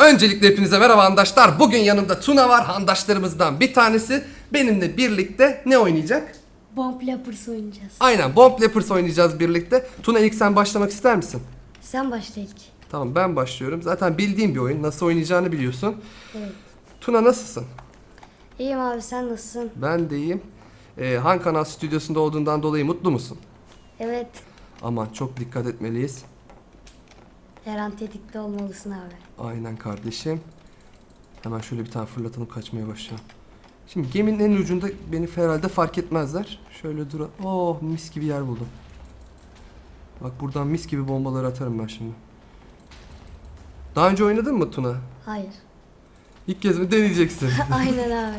Öncelikle hepinize merhaba handaşlar. Bugün yanımda Tuna var handaşlarımızdan bir tanesi. Benimle birlikte ne oynayacak? Bomb Lappers oynayacağız. Aynen Bomb Leopers oynayacağız birlikte. Tuna ilk sen başlamak ister misin? Sen başla ilk. Tamam ben başlıyorum. Zaten bildiğim bir oyun. Nasıl oynayacağını biliyorsun. Evet. Tuna nasılsın? İyiyim abi sen nasılsın? Ben de iyiyim. Ee, Han Kanal stüdyosunda olduğundan dolayı mutlu musun? Evet. Aman çok dikkat etmeliyiz. Her an tetikte olmalısın abi. Aynen kardeşim. Hemen şöyle bir tane fırlatalım kaçmaya başlayalım. Şimdi geminin en ucunda beni herhalde fark etmezler. Şöyle dur. Oh mis gibi yer buldum. Bak buradan mis gibi bombaları atarım ben şimdi. Daha önce oynadın mı Tuna? Hayır. İlk kez mi deneyeceksin? Aynen abi.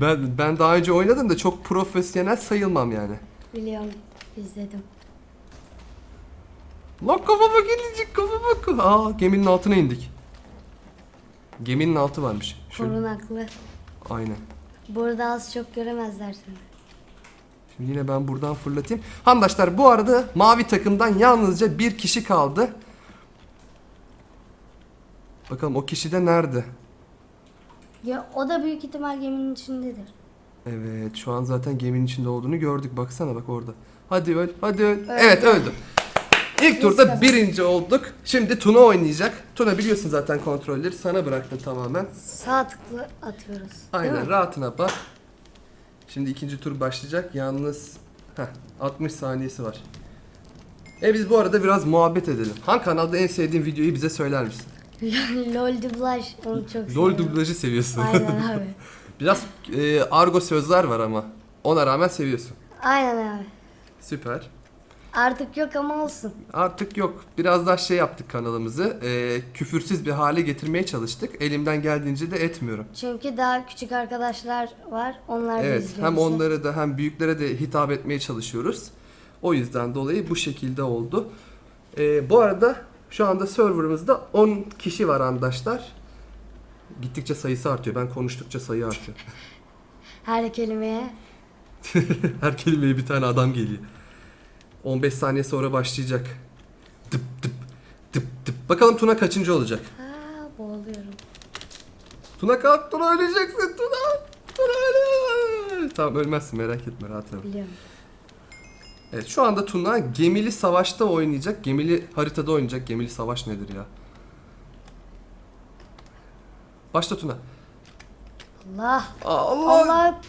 ben ben daha önce oynadım da çok profesyonel sayılmam yani. Biliyorum. İzledim. Lan kafama gelecek kafama. Aa geminin altına indik. Geminin altı varmış. Şöyle. Korunaklı. Aynen. Burada az çok göremezler seni. Şimdi yine ben buradan fırlatayım. Handaşlar bu arada mavi takımdan yalnızca bir kişi kaldı. Bakalım o kişi de nerede? Ya o da büyük ihtimal geminin içindedir. Evet şu an zaten geminin içinde olduğunu gördük. Baksana bak orada. Hadi öl, hadi öl. Evet öldüm. İlk turda birinci olduk. Şimdi Tuna oynayacak. Tuna biliyorsun zaten kontrolleri sana bıraktım tamamen. Sağ tıklı atıyoruz. Aynen rahatına bak. Şimdi ikinci tur başlayacak. Yalnız heh, 60 saniyesi var. E biz bu arada biraz muhabbet edelim. Han kanalda en sevdiğin videoyu bize söyler misin? LOL dublaj onu çok LOL seviyorum. dublajı seviyorsun. Aynen abi. biraz e, argo sözler var ama. Ona rağmen seviyorsun. Aynen abi. Süper. Artık yok ama olsun. Artık yok. Biraz daha şey yaptık kanalımızı. E, küfürsüz bir hale getirmeye çalıştık. Elimden geldiğince de etmiyorum. Çünkü daha küçük arkadaşlar var. Onlar da Evet, izliyor hem bizi. onlara da hem büyüklere de hitap etmeye çalışıyoruz. O yüzden dolayı bu şekilde oldu. Ee, bu arada şu anda serverımızda 10 kişi var arkadaşlar. Gittikçe sayısı artıyor. Ben konuştukça sayı artıyor. Her kelimeye Her kelimeye bir tane adam geliyor. 15 saniye sonra başlayacak. Tıp tıp tıp tıp. Bakalım Tuna kaçıncı olacak? Aa, boğuluyorum. Tuna kalk, Tuna öleceksin Tuna. Tuna öle. Tamam ölmezsin merak etme rahat ol. Biliyorum. Evet şu anda Tuna gemili savaşta oynayacak. Gemili haritada oynayacak. Gemili savaş nedir ya? Başla Tuna. Allah. Allah. Allah.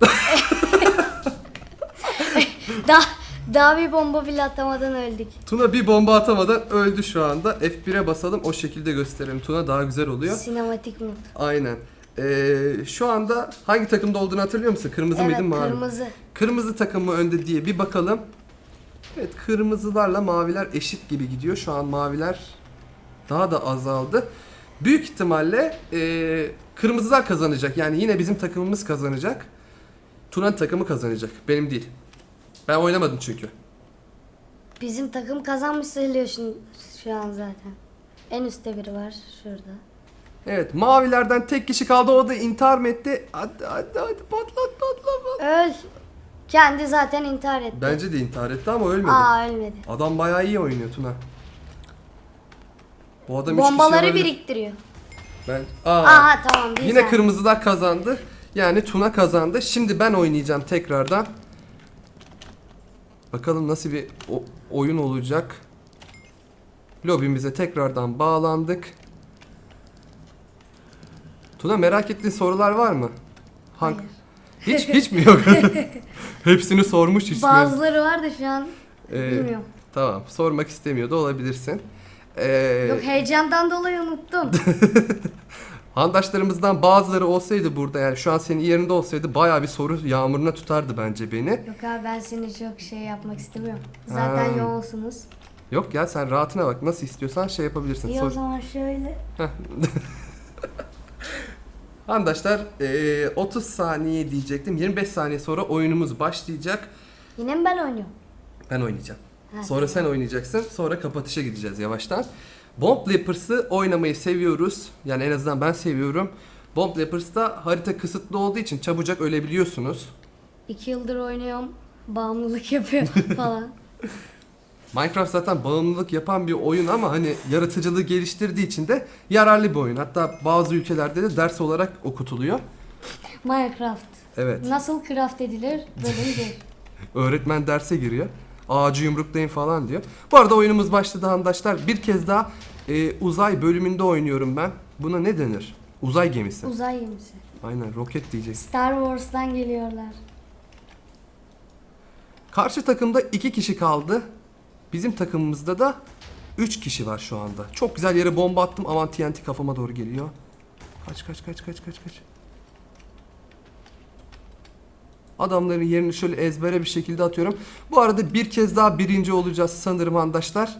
daha, daha bir bomba bile atamadan öldük. Tuna bir bomba atamadan öldü şu anda. F1'e basalım o şekilde gösterelim. Tuna daha güzel oluyor. Sinematik mod. Aynen. Ee, şu anda hangi takımda olduğunu hatırlıyor musun? Kırmızı Evet mıydı mavi? kırmızı. Kırmızı takım mı önde diye bir bakalım. Evet kırmızılarla maviler eşit gibi gidiyor. Şu an maviler daha da azaldı. Büyük ihtimalle eee, kırmızılar kazanacak. Yani yine bizim takımımız kazanacak. Tuna'nın takımı kazanacak. Benim değil. Ben oynamadım çünkü. Bizim takım kazanmış sayılıyor şu, şu an zaten. En üstte biri var şurada. Evet mavilerden tek kişi kaldı. O da intihar mı etti? Hadi hadi hadi patlat patlat patlat. Öl. Kendi zaten intihar etti. Bence de intihar etti ama ölmedi. Aa ölmedi. Adam bayağı iyi oynuyor Tuna. Bu adam üç kişi Bombaları olabilir. biriktiriyor. Ben... Aa, Aha tamam değil Yine kırmızılar kazandı. Yani Tuna kazandı. Şimdi ben oynayacağım tekrardan. Bakalım nasıl bir oyun olacak. Lobimize tekrardan bağlandık. Tuna merak ettiğin sorular var mı? Hangi? Hiç hiç mi yok? Hepsini sormuş hiç mi? Bazıları var da şu an Ee, bilmiyorum. tamam. Sormak istemiyor da olabilirsin. Ee, Yok heyecandan dolayı unuttum. Handaşlarımızdan bazıları olsaydı burada yani şu an senin yerinde olsaydı bayağı bir soru yağmuruna tutardı bence beni. Yok abi ben seni çok şey yapmak istemiyorum. Zaten Ha. yoğunsunuz. Yok ya sen rahatına bak nasıl istiyorsan şey yapabilirsin. İyi Sor- o zaman şöyle. Handaşlar eee, 30 saniye diyecektim. 25 saniye sonra oyunumuz başlayacak. Yine mi ben oynuyorum? Ben oynayacağım. Ha, Sonra sen oynayacaksın. Sonra kapatışa gideceğiz yavaştan. Bomb Leapers'ı oynamayı seviyoruz. Yani en azından ben seviyorum. Bomb Leapers'ta harita kısıtlı olduğu için çabucak ölebiliyorsunuz. İki yıldır oynuyorum. Bağımlılık yapıyor falan. Minecraft zaten bağımlılık yapan bir oyun ama hani yaratıcılığı geliştirdiği için de yararlı bir oyun. Hatta bazı ülkelerde de ders olarak okutuluyor. Minecraft. Evet. Nasıl craft edilir? Bölüm bir. Öğretmen derse giriyor. Ağacı yumruklayın falan diyor. Bu arada oyunumuz başladı handaşlar. Bir kez daha e, uzay bölümünde oynuyorum ben. Buna ne denir? Uzay gemisi. Uzay gemisi. Aynen roket diyeceksin. Star Wars'tan geliyorlar. Karşı takımda iki kişi kaldı. Bizim takımımızda da 3 kişi var şu anda. Çok güzel yere bomba attım. Aman TNT kafama doğru geliyor. Kaç kaç kaç kaç kaç kaç. Adamların yerini şöyle ezbere bir şekilde atıyorum. Bu arada bir kez daha birinci olacağız sanırım arkadaşlar.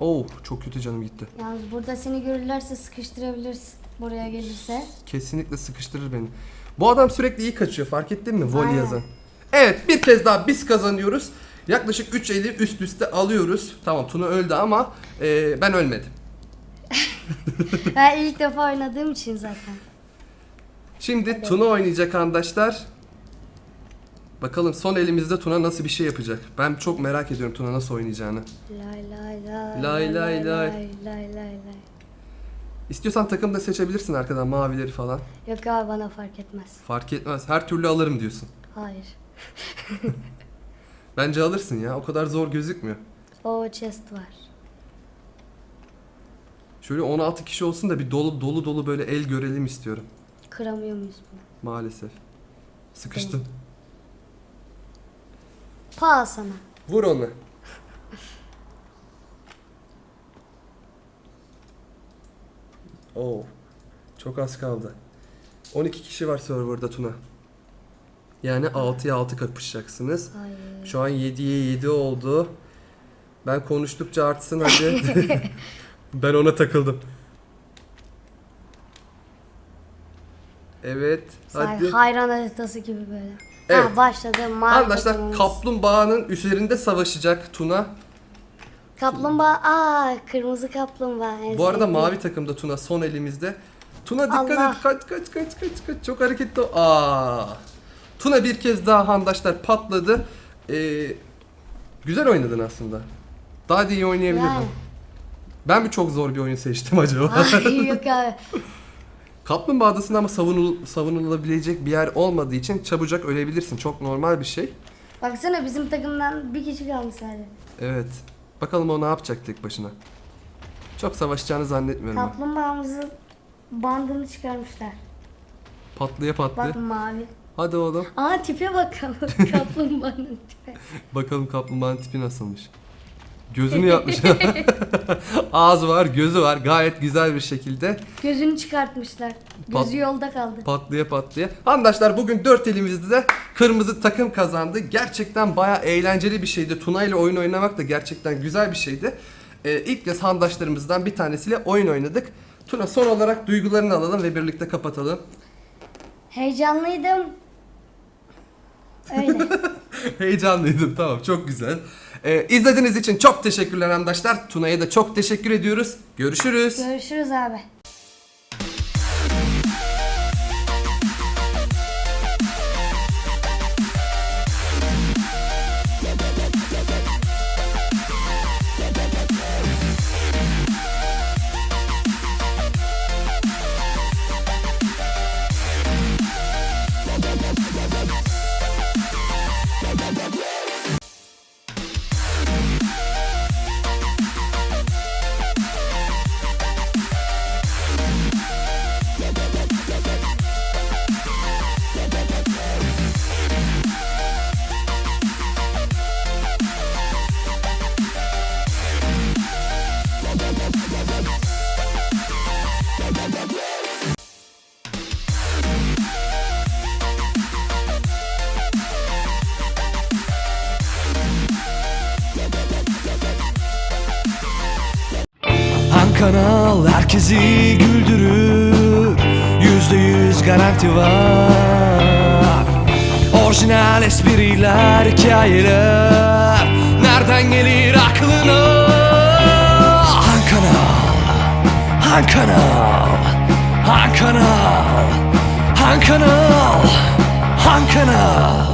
Oh çok kötü canım gitti. Yalnız burada seni görürlerse sıkıştırabilirsin buraya gelirse. Kesinlikle sıkıştırır beni. Bu adam sürekli iyi kaçıyor fark ettin mi? Vol Aynen. yazan. Evet bir kez daha biz kazanıyoruz. Yaklaşık 3 eli üst üste alıyoruz. Tamam Tuna öldü ama e, ben ölmedim. ben ilk defa oynadığım için zaten. Şimdi Tuna oynayacak arkadaşlar. Bakalım son elimizde Tuna nasıl bir şey yapacak. Ben çok merak ediyorum Tuna nasıl oynayacağını. Lay lay lay. Lay lay lay. Lay lay lay. İstiyorsan takım da seçebilirsin arkadan mavileri falan. Yok abi bana fark etmez. Fark etmez. Her türlü alırım diyorsun. Hayır. Bence alırsın ya. O kadar zor gözükmüyor. O chest var. Şöyle 16 kişi olsun da bir dolu dolu dolu böyle el görelim istiyorum. Kıramıyor muyuz bunu? Maalesef. Sıkıştım. Pa sana. Vur onu. Oo. Çok az kaldı. 12 kişi var serverda Tuna. Yani 6'ya 6 kapışacaksınız. Hayır. Şu an 7'ye 7 oldu. Ben konuştukça artsın hadi. ben ona takıldım. Evet. Say, Hadi. hayran haritası gibi böyle. Evet. Ha başladı. Mavi Arkadaşlar kaplumbağanın üzerinde savaşacak Tuna. Kaplumbağa. Aa kırmızı kaplumbağa. En Bu arada sevdiğim. mavi takımda Tuna son elimizde. Tuna dikkat Allah. et kaç kaç kaç kaç kaç çok hareketli. o- Aa. Tuna bir kez daha handaşlar patladı. Ee, güzel oynadın aslında. Daha da iyi oynayabilirdin. Yani. Ben mi çok zor bir oyun seçtim acaba? Ay yok abi. Kaplumbağa adasında ama savunul, savunulabilecek bir yer olmadığı için çabucak ölebilirsin. Çok normal bir şey. Baksana bizim takımdan bir kişi kalmış sadece. Evet. Bakalım o ne yapacak tek başına. Çok savaşacağını zannetmiyorum ben. Kaplumbağamızın bandını çıkarmışlar. Patlaya patlaya. Bak mavi. Hadi oğlum. Aa tipe bak kaplumbağanın tipe. Bakalım kaplumbağanın tipi nasılmış. Gözünü yapmış. Ağzı var, gözü var. Gayet güzel bir şekilde Gözünü çıkartmışlar. Pat- Gözü yolda kaldı. patlaya patlaya. Arkadaşlar bugün dört elimizde de kırmızı takım kazandı. Gerçekten baya eğlenceli bir şeydi. Tuna ile oyun oynamak da gerçekten güzel bir şeydi. Ee, ilk kez handaşlarımızdan bir tanesiyle oyun oynadık. Tuna son olarak duygularını alalım ve birlikte kapatalım. Heyecanlıydım. Öyle. Heyecanlıydım tamam çok güzel. Ee, izlediğiniz için çok teşekkürler arkadaşlar. Tuna'ya da çok teşekkür ediyoruz. Görüşürüz. Görüşürüz abi. Kanal herkesi güldürür. Yüzde yüz garanti var. Orijinal espriler, hikayeler. Nereden gelir aklına? Han kanal Han kanal Han kanal Han kanal Han kanal